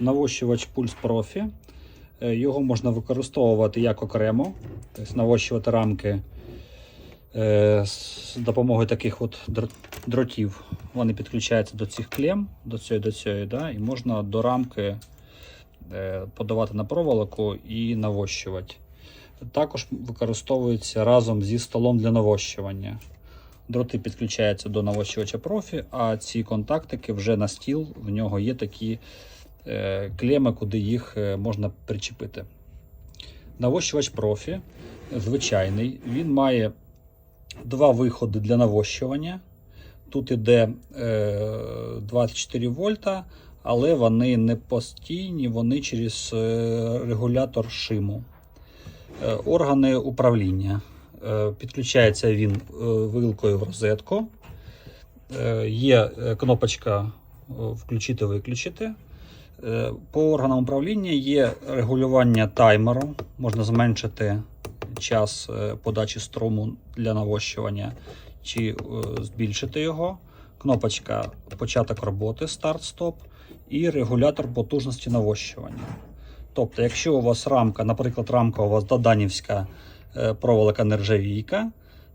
навощувач Pulse Profi. Е, Його можна використовувати як окремо, тобто навощувати рамки е, з допомогою таких от дротів. Вони підключаються до цих клем, до цієї, до цієї, да, і можна до рамки е, подавати на проволоку і навощувати. Також використовується разом зі столом для навощування. Дроти підключаються до навощувача профі, а ці контактики вже на стіл. В нього є такі е, клеми, куди їх е, можна причепити. Навощувач профі звичайний. Він має два виходи для навощування. Тут іде е, 24 вольта, але вони не постійні, вони через е, регулятор шиму. Е, Органи управління. Е, Підключається він е, вилкою в розетку. Е, Є е, кнопочка е, включити-виключити. Е, По органам управління є регулювання таймеру. Можна зменшити час е, подачі струму для навощування чи е, збільшити його. Кнопочка початок роботи старт-стоп і регулятор потужності навощування. Тобто, якщо у вас рамка, наприклад, рамка у вас доданівська проволока нержавійка,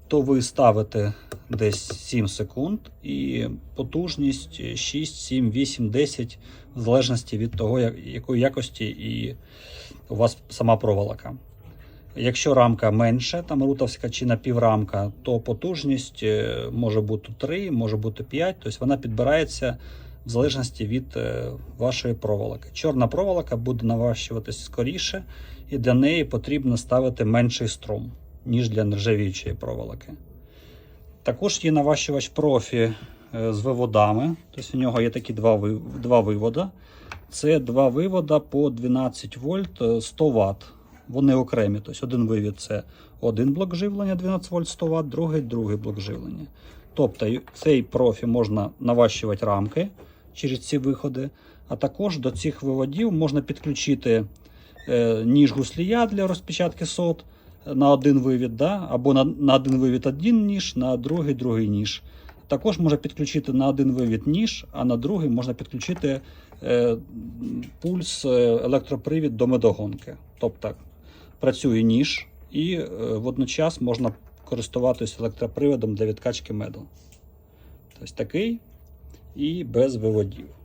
то ви ставите десь 7 секунд і потужність 6, 7, 8, 10, в залежності від того, якої якості і у вас сама проволока. Якщо рамка менше, там рутовська чи напіврамка, то потужність е, може бути 3, може бути 5, тобто вона підбирається в залежності від е, вашої проволоки. Чорна проволока буде наващуватись скоріше, і для неї потрібно ставити менший струм, ніж для нержавіючої проволоки. Також є наващувач профі е, з виводами. Тобто у нього є такі два, два вивода. Це два вивода по 12 вольт е, 100 Вт. Вони окремі. Тобто один вивід це один блок живлення 12 вольт 100 Вт, другий другий блок живлення. Тобто цей профі можна наващувати рамки через ці виходи, а також до цих виводів можна підключити е, ніж гуслія для розпечатки сот на один вивід, да? або на, на один вивід один ніж, на другий другий ніж. Також можна підключити на один вивід ніж, а на другий можна підключити е, пульс, е, електропривід до медогонки. Тобто працює ніж, і е, водночас можна користуватися електроприводом для відкачки меду. Тобто такий і без виводів.